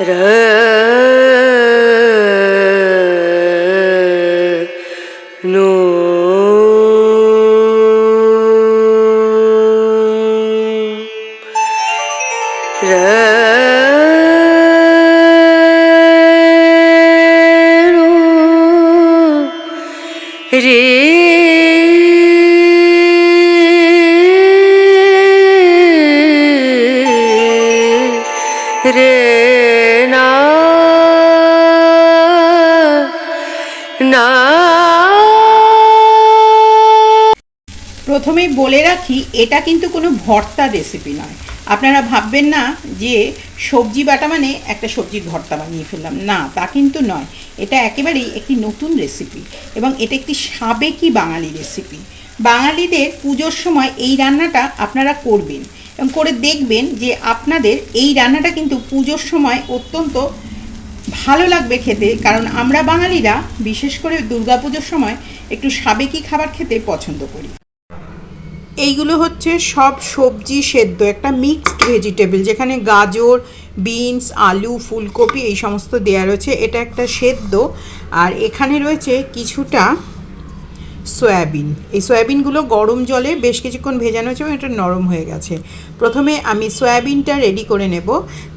No প্রথমেই বলে রাখি, এটা কিন্তু কোনো ভর্তা রেসিপি নয়। আপনারা ভাববেন না যে সবজি বাটা মানে একটা সবজির ভর্তা বানিয়ে ফেললাম। না, তা কিন্তু নয়। এটা একেবারেই একটি নতুন রেসিপি এবং এটা একটি সাবেকি বাঙালি রেসিপি বাঙালিদের পুজোর সময় এই রান্নাটা আপনারা করবেন এবং করে দেখবেন যে আপনাদের এই রান্নাটা কিন্তু পুজোর সময় অত্যন্ত ভালো লাগবে খেতে, কারণ আমরা বাঙালিরা, বিশেষ করে দুর্গাপুজোর সময়, একটু সাবেকি খাবার খেতে পছন্দ করি। এইগুলো হচ্ছে সব সবজি সেদ্ধ, একটা মিক্সড ভেজিটেবল যেখানে গাজর বিনস আলু, ফুলকপি এই সমস্ত দেওয়া রয়েছে। এটা একটা সেদ্ধ। আর এখানে রয়েছে কিছুটা সয়াবিন। এই সয়াবিনগুলো গরম জলে বেশ কিছুক্ষণ ভেজানো হয়েছে এবং এটা নরম হয়ে গেছে। প্রথমে আমি সয়াবিনটা রেডি করে নেব,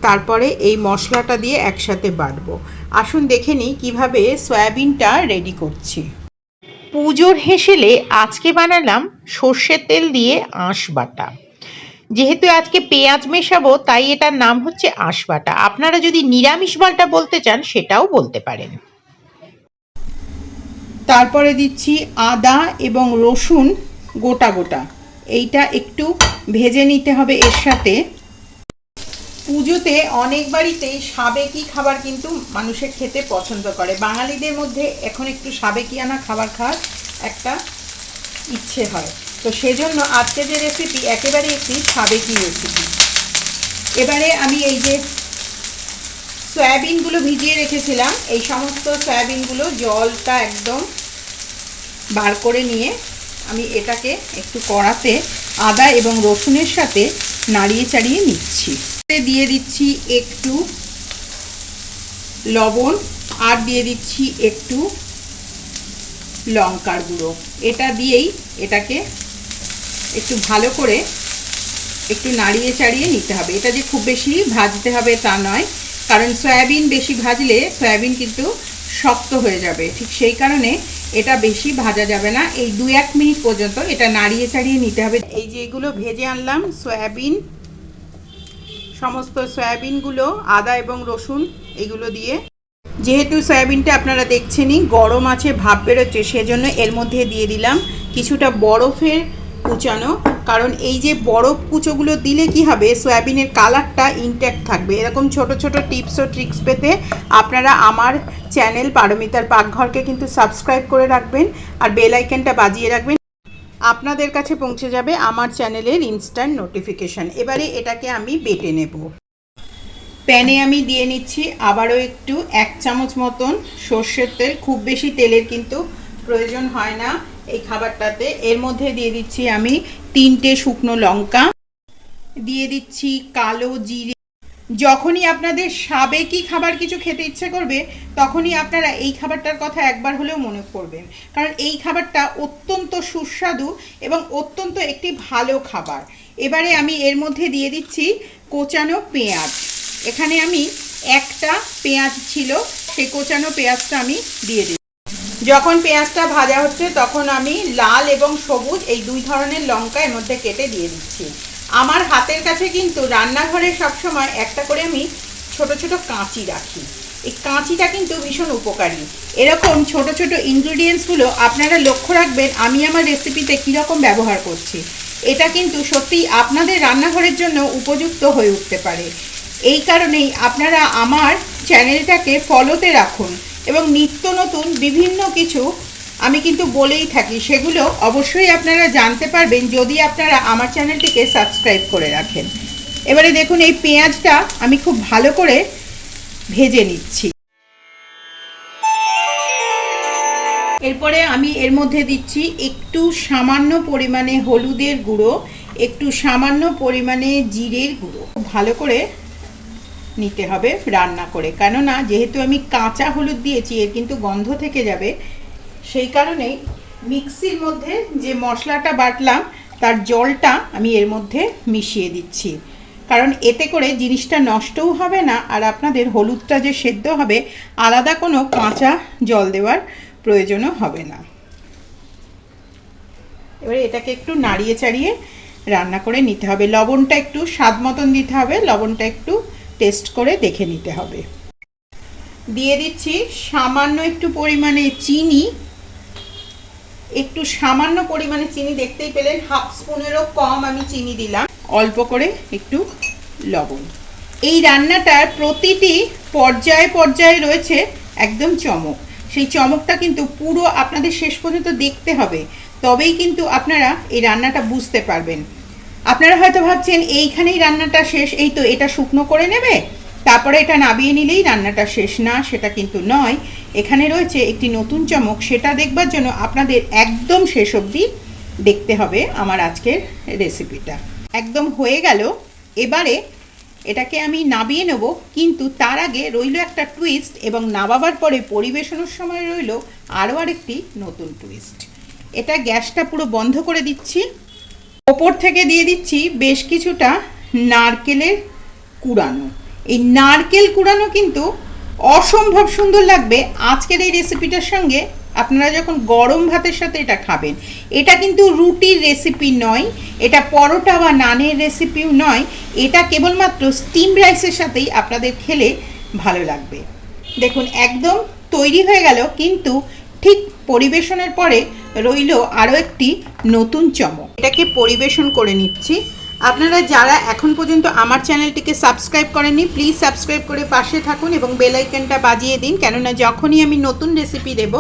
তারপরে এই মশলাটা দিয়ে একসাথে বাটবো। আসুন দেখে নিই কীভাবে সয়াবিনটা রেডি করছি। পুজোর হেসেলে আজকে বানালাম সর্ষের তেল দিয়ে আঁশ বাটা। যেহেতু আজকে পেঁয়াজ মেশাবো, তাই এটার নাম হচ্ছে আঁশ বাটা। আপনারা যদি নিরামিষ বাটা বলতে চান, সেটাও বলতে পারেন। তারপরে দিচ্ছি আদা এবং রসুন গোটা গোটা। এইটা একটু ভেজে নিতে হবে এর সাথে। পুজোতে অনেক বাড়িতেই সাবেকি খাবার কিন্তু মানুষের খেতে পছন্দ করে। বাঙালিদের মধ্যে এখন একটু সাবেকিয়ানা খাবার খাওয়ার একটা ইচ্ছে হয়। তো সেজন্য আজকে যে রেসিপি একেবারে একটি সাবেকি রেসিপি এবারে আমি এই যে সয়াবিনগুলো ভিজিয়ে রেখেছিলাম, এই সমস্ত সয়াবিনগুলো জলটা একদম বার করে নিয়ে আমি এটাকে একটু কড়াতে আদা এবং রসুনের সাথে নাড়িয়ে চাড়িয়ে নিচ্ছি। দিয়ে দিচ্ছি একটু লবণ আর দিয়ে দিচ্ছি একটু লঙ্কার গুঁড়ো। এটা দিয়েই এটাকে একটু ভালো করে একটু নাড়িয়ে চাড়িয়ে নিতে হবে। এটা যে খুব বেশি ভাজতে হবে তা নয়, কারণ সয়াবিন বেশি ভাজলে সয়াবিন কিন্তু শক্ত হয়ে যাবে। ঠিক সেই কারণে এটা বেশি ভাজা যাবে না। এই দু এক মিনিট পর্যন্ত এটা নাড়িয়ে চাড়িয়ে নিতে হবে। এই যে এগুলো ভেজে আনলাম, সয়াবিন সমস্ত সয়াবিনগুলো, আদা এবং রসুন এগুলো দিয়ে। যেহেতু সয়াবিনটা আপনারা দেখছেনই, গরম আছে, ভাপ বেরোচ্ছে, সেজন্য এর মধ্যে দিয়ে দিলাম কিছুটা বরফের কুচানো। কারণ এই যে বরফ কুচোগুলো দিলে কি হবে, সয়াবিনের কালারটা ইনট্যাক্ট থাকবে। এরকম ছোট ছোট টিপস ও ট্রিক্স পেতে আপনারা আমার চ্যানেল পারমিতার পাকঘরকে কিন্তু সাবস্ক্রাইব করে রাখবেন আর বেল বাজিয়ে রাখবেন। আপনাদের কাছে পৌঁছে যাবে আমার চ্যানেলের ইনস্ট্যান্ট নোটিফিকেশান এবারে এটাকে আমি বেটে নেব। প্যানে আমি দিয়ে নিচ্ছি আবারও একটু এক চামচ মতন সর্ষের তেল। খুব বেশি তেলের কিন্তু প্রয়োজন হয় না এই খাবারটাতে। এর মধ্যে দিয়ে দিচ্ছি আমি তিনটে শুকনো লঙ্কা। দিয়ে দিচ্ছি কালো জিরে যখনই আপনাদের সাবেকি খাবার কিছু খেতে ইচ্ছে করবে, তখনই আপনারা এই খাবারটার কথা একবার হলেও মনে করবেন। কারণ এই খাবারটা অত্যন্ত সুস্বাদু এবং অত্যন্ত একটি ভালো খাবার। এবারে আমি এর মধ্যে দিয়ে দিচ্ছি কোচানো পেঁয়াজ। এখানে আমি একটা পেঁয়াজ ছিল, সেই কোচানো পেঁয়াজটা আমি দিয়ে দিই যখন পেঁয়াজটা ভাজা হচ্ছে, তখন আমি লাল এবং সবুজ এই দুই ধরনের লঙ্কা এর মধ্যে কেটে দিয়ে দিচ্ছি। আমার হাতের কাছে কিন্তু রান্নাঘরে সবসময় একটা করে আমি ছোট ছোট কাঁচি রাখি। এই কাঁচিটা কিন্তু ভীষণ উপকারী। এরকম ছোট ছোট ইনগ্রিডিয়েন্টসগুলো আপনারা লক্ষ্য রাখবেন, আমি আমার রেসিপিতে কীরকম ব্যবহার করছি। এটা কিন্তু সত্যিই আপনাদের রান্নাঘরের জন্য উপযুক্ত হয়ে উঠতে পারে। এই কারণেই আপনারা আমার চ্যানেলটাকে ফলোতে রাখুন এবং নিত্য নতুন বিভিন্ন কিছু আমি কিন্তু বলেই থাকি, সেগুলো অবশ্যই আপনারা জানতে পারবেন যদি আপনারা আমার চ্যানেলটিকে সাবস্ক্রাইব করে রাখেন। এবারে দেখুন, এই পেঁয়াজটা আমি খুব ভালো করে ভেজে নিচ্ছি। এরপরে আমি এর মধ্যে দিচ্ছি একটু সামান্য পরিমাণে হলুদের গুঁড়ো, একটু সামান্য পরিমাণে জিরের গুঁড়ো। ভালো করে নিতে হবে রান্না করে। কেননা, যেহেতু আমি কাঁচা হলুদ দিয়েছি, এর কিন্তু গন্ধ থেকে যাবে। সেই কারণেই মিক্সির মধ্যে যে মশলাটা বাটলাম, তার জলটা আমি এর মধ্যে মিশিয়ে দিচ্ছি। কারণ এতে করে জিনিসটা নষ্টও হবে না, আর আপনাদের হলুদটা যে সেদ্ধ হবে, আলাদা কোনো কাঁচা জল দেওয়ার প্রয়োজনও হবে না। এবারে এটাকে একটু নাড়িয়ে চাড়িয়ে রান্না করে নিতে হবে। লবণটা একটু স্বাদ মতন দিতে হবে, লবণটা একটু টেস্ট করে দেখে নিতে হবে। দিয়ে দিচ্ছি সামান্য একটু পরিমাণে চিনি একটু সামান্য পরিমাণে চিনি দেখতেই পেলেন। হাফ স্পুনেরও কম আমি চিনি দিলাম। অল্প করে একটু লবণ। এই রান্নাটার প্রতিটি পর্যায়ে পর্যায়ে রয়েছে একদম চমক। সেই চমকটা কিন্তু পুরো আপনাদের শেষ পর্যন্ত দেখতে হবে। তবেই কিন্তু আপনারা এই রান্নাটা বুঝতে পারবেন। আপনারা হয়তো ভাবছেন, এইখানেই রান্নাটা শেষ, এই তো এটা শুকনো করে নেবে? তারপরে এটা নাবিয়ে নিলেই রান্নাটা শেষ। না, সেটা কিন্তু নয়। এখানে রয়েছে একটি নতুন চমক, সেটা দেখবার জন্য আপনাদের একদম শেষ অবধি দেখতে হবে আমার আজকের রেসিপিটা একদম হয়ে গেল। এবারে এটাকে আমি নাবিয়ে নেব, কিন্তু তার আগে রইল একটা টুইস্ট এবং নাবাবার পরে পরিবেশনের সময় রইল আরও আরেকটি নতুন টুইস্ট এটা গ্যাসটা পুরো বন্ধ করে দিচ্ছি। ওপর থেকে দিয়ে দিচ্ছি বেশ কিছুটা নারকেলের কুড়ানো। এই নারকেল কুড়ানো কিন্তু অসম্ভব সুন্দর লাগবে। আজকের এই রেসিপিটার সঙ্গে আপনারা যখন গরম ভাতের সাথে এটা খাবেন, এটা কিন্তু রুটির রেসিপি নয়, এটা পরোটা বা নানের রেসিপিও নয়, এটা কেবলমাত্র স্টিম রাইসের সাথেই আপনাদের খেলে ভালো লাগবে। দেখুন, একদম তৈরি হয়ে গেল, কিন্তু ঠিক পরিবেশনের পরে রইল আরও একটি নতুন চমক। এটাকে পরিবেশন করে নিচ্ছি। আপনারা যারা এখন পর্যন্ত আমার চ্যানেলটিকে সাবস্ক্রাইব করেননি প্লিজ সাবস্ক্রাইব করে পাশে থাকুন এবং বেল আইকনটা বাজিয়ে দিন, কেননা যখনই আমি নতুন রেসিপি দেব,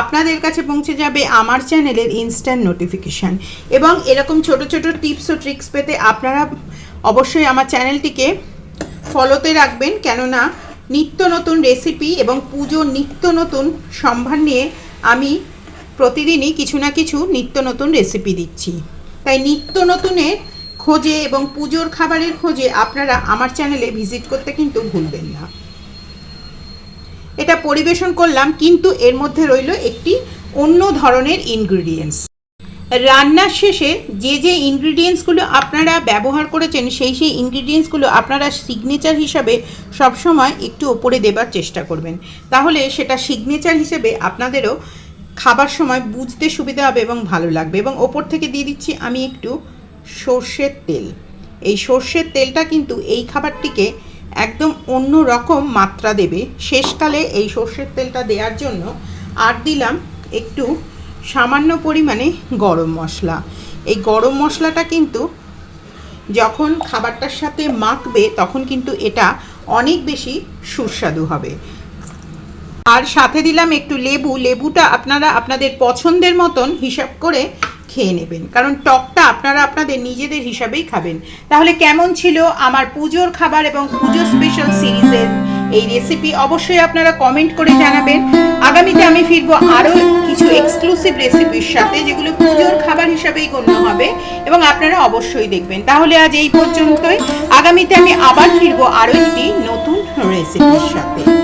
আপনাদের কাছে পৌঁছে যাবে আমার চ্যানেলের ইনস্ট্যান্ট নোটিফিকেশান এবং এরকম ছোট ছোট টিপস ও ট্রিক্স পেতে আপনারা অবশ্যই আমার চ্যানেলটিকে ফলোতে রাখবেন, কেননা নিত্য নতুন রেসিপি এবং পুজোর নিত্য নতুন সম্ভার নিয়ে আমি প্রতিদিনই কিছু না কিছু নিত্য নতুন রেসিপি দিচ্ছি। তাই নিত্য নতুনের খোঁজে এবং পুজোর খাবারের খোঁজে আপনারা আমার চ্যানেলে ভিজিট করতে কিন্তু ভুলবেন না। এটা পরিবেশন করলাম, কিন্তু এর মধ্যে রইল একটি অন্য ধরনের ইনগ্রিডিয়েন্টস রান্নার শেষে যে যে ইনগ্রিডিয়েন্টসগুলো আপনারা ব্যবহার করেছেন, সেই সেই ইনগ্রিডিয়েন্টসগুলো আপনারা সিগনেচার হিসাবে সবসময় একটু ওপরে দেবার চেষ্টা করবেন। তাহলে সেটা সিগনেচার হিসেবে আপনাদেরও খাবার সময় বুঝতে সুবিধা হবে এবং ভালো লাগবে। এবং ওপর থেকে দিয়ে দিচ্ছি আমি একটু সর্ষের তেল। এই সর্ষের তেলটা কিন্তু এই খাবারটিকে একদম অন্য রকম মাত্রা দেবে। শেষকালে এই সর্ষের তেলটা দেওয়ার জন্য আর দিলাম একটু সামান্য পরিমাণে গরম মশলা। এই গরম মশলাটা কিন্তু যখন খাবারটার সাথে মাখবে তখন কিন্তু এটা অনেক বেশি সুস্বাদু হবে। আর সাথে দিলাম একটু লেবু। লেবুটা আপনারা আপনাদের পছন্দের মতন হিসাব করে খেয়ে নেবেন। কারণ টকটা আপনারা আপনাদের নিজেদের হিসাবেই খাবেন। তাহলে কেমন ছিল আমার পুজোর খাবার এবং পুজো স্পেশাল সিরিজের এই রেসিপি অবশ্যই আপনারা কমেন্ট করে জানাবেন। আগামীতে আমি ফিরবো আরও কিছু এক্সক্লুসিভ রেসিপির সাথে, যেগুলো পুজোর খাবার হিসাবেই গণ্য হবে এবং আপনারা অবশ্যই দেখবেন। তাহলে আজ এই পর্যন্তই। আগামীতে আমি আবার ফিরবো আরও একটি নতুন রেসিপির সাথে।